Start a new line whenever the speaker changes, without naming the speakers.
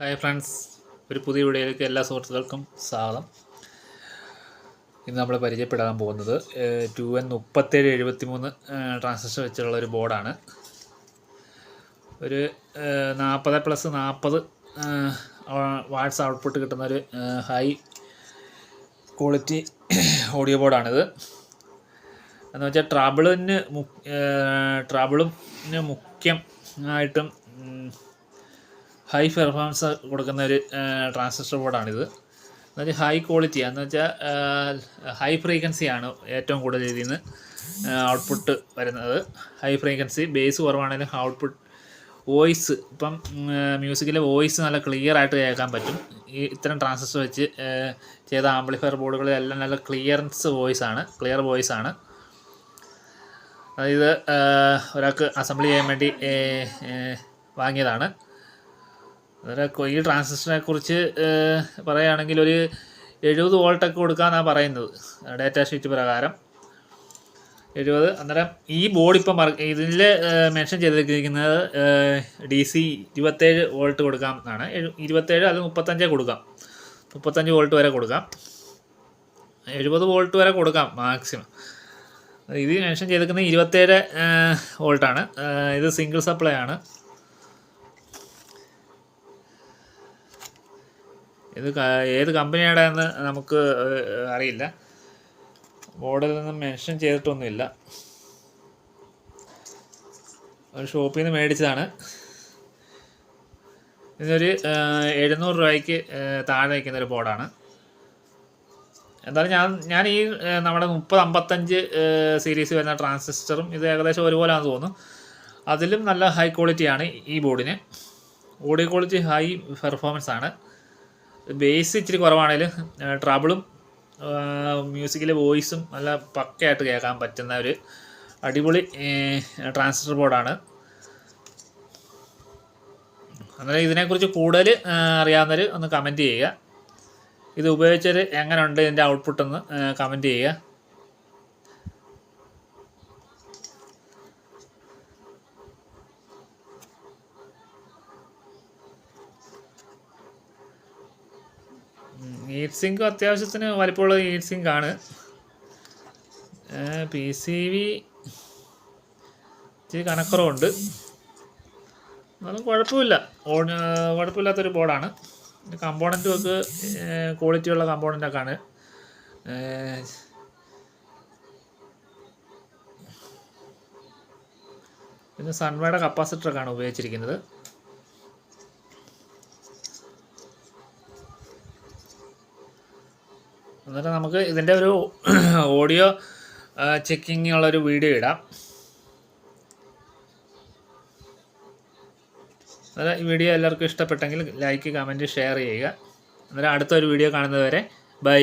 Hi friends ഒരു പുതിയ വീഡിയോയിലേക്ക് എല്ലാ സുഹൃത്തുക്കൾക്കും സ്വാഗതം. ഇന്ന് നമ്മൾ പരിചയപ്പെടാൻ പോകുന്നത് ടു എൻ മുപ്പത്തേഴ് എഴുപത്തി മൂന്ന് ട്രാൻസിസ്റ്റർ വെച്ചുള്ള ഒരു ബോർഡാണ്. ഒരു നാൽപ്പത് പ്ലസ് നാൽപ്പത് വാട്സ് ഔട്ട്പുട്ട് കിട്ടുന്ന ഒരു ഹൈ ക്വാളിറ്റി ഓഡിയോ ബോർഡാണിത്. എന്ന് വെച്ചാൽ ട്രാബിളിന് മു മുഖ്യം മുഖ്യമായിട്ടും ഹൈ പെർഫോമൻസ് കൊടുക്കുന്ന ഒരു ട്രാൻസിസ്റ്റർ ബോർഡാണിത് എന്നുവെച്ചാൽ ഹൈ ക്വാളിറ്റി എന്ന് വെച്ചാൽ ഹൈ ഫ്രീക്വൻസിയാണ് ഏറ്റവും കൂടുതൽ ഇതിൽ നിന്ന് ഔട്ട്പുട്ട് വരുന്നത്. ഹൈ ഫ്രീക്വൻസി ബേസ് കുറവാണെങ്കിലും ഔട്ട്പുട്ട് വോയിസ് ഇപ്പം മ്യൂസിക്കിലെ വോയിസ് നല്ല ക്ലിയർ ആയിട്ട് കേൾക്കാൻ പറ്റും. ഈ ഇത്തരം ട്രാൻസിസ്റ്റർ വെച്ച് ചെയ്ത ആംപ്ലിഫയർ ബോർഡുകളിലെല്ലാം നല്ല ക്ലിയറൻസ് വോയിസ് ആണ് ക്ലിയർ വോയിസ് ആണ്. അതായത് ഒരാൾക്ക് അസംബ്ലി ചെയ്യാൻ വേണ്ടി വാങ്ങിയതാണ്. അന്നേരം ഈ ട്രാൻസിസ്റ്ററിനെ കുറിച്ച് പറയുകയാണെങ്കിൽ ഒരു എഴുപത് വോൾട്ടൊക്കെ കൊടുക്കാമെന്നാണ് പറയുന്നത് ഡാറ്റ ഷീറ്റ് പ്രകാരം. എഴുപത് അന്നേരം ഈ ബോർഡ് ഇപ്പം ഇതിൽ മെൻഷൻ ചെയ്തിരിക്കുന്നത് ഡി സി ഇരുപത്തേഴ് വോൾട്ട് കൊടുക്കാം എന്നാണ്. ഇരുപത്തേഴ് അത് മുപ്പത്തഞ്ചേ കൊടുക്കാം. മുപ്പത്തഞ്ച് വോൾട്ട് വരെ കൊടുക്കാം. എഴുപത് വോൾട്ട് വരെ കൊടുക്കാം മാക്സിമം. ഇത് മെൻഷൻ ചെയ്തിരിക്കുന്നത് ഇരുപത്തേഴ് വോൾട്ടാണ്. ഇത് സിംഗിൾ സപ്ലൈ ആണ്. ഇത് ഏത് കമ്പനിയുടെ എന്ന് നമുക്ക് അറിയില്ല. ബോർഡിലൊന്നും മെൻഷൻ ചെയ്തിട്ടൊന്നുമില്ല. ഒരു ഷോപ്പിൽ നിന്ന് മേടിച്ചതാണ്. ഇതൊരു എഴുന്നൂറ് രൂപയ്ക്ക് താഴെ വയ്ക്കുന്ന ഒരു ബോർഡാണ്. എന്തായാലും ഞാൻ ഞാൻ ഈ നമ്മുടെ മുപ്പത് അമ്പത്തഞ്ച് സീരീസ് വരുന്ന ട്രാൻസിസ്റ്ററും ഇത് ഏകദേശം ഒരുപോലെയാണെന്ന് തോന്നുന്നു. അതിലും നല്ല ഹൈ ക്വാളിറ്റിയാണ് ഈ ബോർഡിന്. ഓഡിയോ ക്വാളിറ്റി ഹൈ പെർഫോമൻസ് ആണ് ബേസ് ഇച്ചിരി കുറവാണെങ്കിലും ട്രബിളും മ്യൂസിക്കിലെ വോയിസും നല്ല പക്കയായിട്ട് കേൾക്കാൻ പറ്റുന്ന ഒരു അടിപൊളി ട്രാൻസിസ്റ്റർ ബോർഡാണ് അന്നേരം ഇതിനെക്കുറിച്ച് കൂടുതൽ അറിയാവുന്നവർ ഒന്ന് കമന്റ് ചെയ്യുക. ഇത് ഉപയോഗിച്ചവർ എങ്ങനെയുണ്ട് ഇതിന്റെ ഔട്ട്പുട്ട് എന്ന് കമന്റ് ചെയ്യുക. ഹീറ്റ് സിങ്ക് അത്യാവശ്യത്തിന് വലിപ്പമുള്ള ഹീറ്റ് സിങ്ക് ആണ്. പി സി വി ഇച്ചിരി കണക്കുറവുണ്ട് എന്നാലും കുഴപ്പമില്ല. കുഴപ്പമില്ലാത്തൊരു ബോർഡാണ്. കമ്പോണന്റും ഒക്കെ ക്വാളിറ്റി ക്വാളിറ്റിയുള്ള കമ്പോണന്റൊക്കെയാണ് പിന്നെ സൺവയുടെ കപ്പാസിറ്ററൊക്കെയാണ് ഉപയോഗിച്ചിരിക്കുന്നത്. എന്നിട്ട് നമുക്ക് ഇതിന്റെ ഒരു ഓഡിയോ ചെക്കിംഗ് ഉള്ളൊരു വീഡിയോ ഇടാം. അന്നേരം ഈ വീഡിയോ എല്ലാവർക്കും ഇഷ്ടപ്പെട്ടെങ്കിൽ ലൈക്ക് കമന്റ് ഷെയർ ചെയ്യുക. അന്നേരം അടുത്തൊരു വീഡിയോ കാണുന്നതുവരെ ബൈ